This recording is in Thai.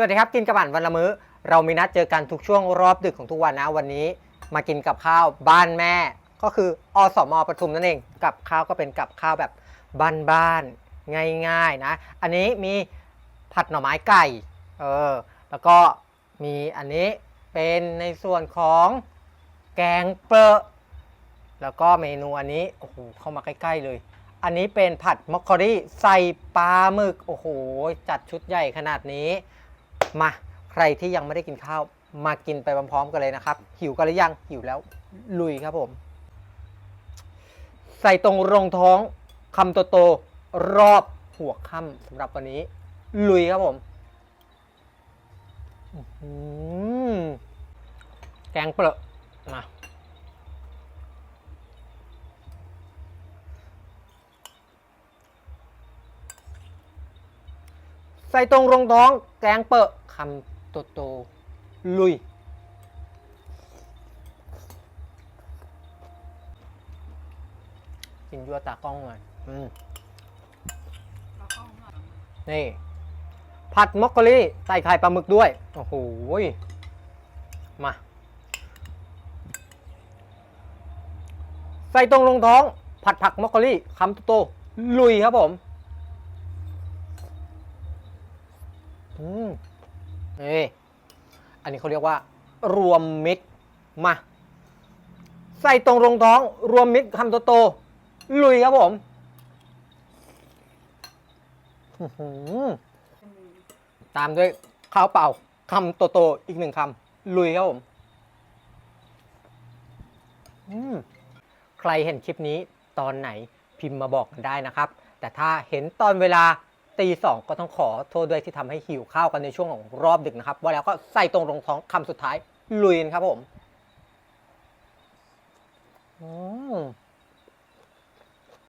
สวัสดีครับกินกระบั่นวันละมื้อ เรามีนัดเจอกันทุกช่วงรอบดึกของทุกวันนะวันนี้ มากินกับข้าวบ้านแม่ ก็คืออสมอปทุมนั่นเองกับข้าวก็เป็นกับข้าวแบบบ้านๆง่ายๆนะ อันนี้มีผัดหน่อไม้ไก่เออแล้วก็มีอันนี้เป็นในส่วนของแกงเปรอะแล้วก็เมนูอันนี้โอ้โหเข้ามาใกล้ๆเลย อันนี้เป็นผัดมอคคอรี่ใส่ปลาหมึกโอ้โหจัดชุดใหญ่ขนาดนี้ มาใครที่ยังไม่ได้กินข้าวมากินไปพร้อมๆกันเลยนะครับ หิวกันหรือยังหิวแล้วลุยครับผม ใส่ตรงรองท้องคำโตๆรอบหัวค่ำสำหรับวันนี้ ลุยครับผมอื้อหือแกงเปรอะมา ใส่ตรงรองท้อง แกงเปอะคำโตโตๆลุย กินยั่วตากล้องหน่อยอืมนี่ ผัดมอคโคลี่ใส่ไข่ปลาหมึกด้วย โอ้โหยมา ใส่ตรงรองท้อง ผัดผักมอคโคลี่คำโตๆลุยครับผม อืมนี่อันนี้เขาเรียกว่า รวมมิตรมา ใส่ตรงรองท้อง รวมมิตรคำโตๆลุยครับผมตามด้วยข้าวเปล่าคำโตๆอีกหนึ่งคำลุยครับผมอืมใครเห็นคลิปนี้ตอนไหนพิมพ์มาบอกกันได้นะครับ แต่ถ้าเห็นตอนเวลา ตีสองก็ต้องขอโทษด้วยที่ทำให้หิวข้าวกันในช่วงของรอบดึกนะครับ ว่าแล้วก็ใส่ตรงรองท้องคำสุดท้ายลุยนครับผม อืม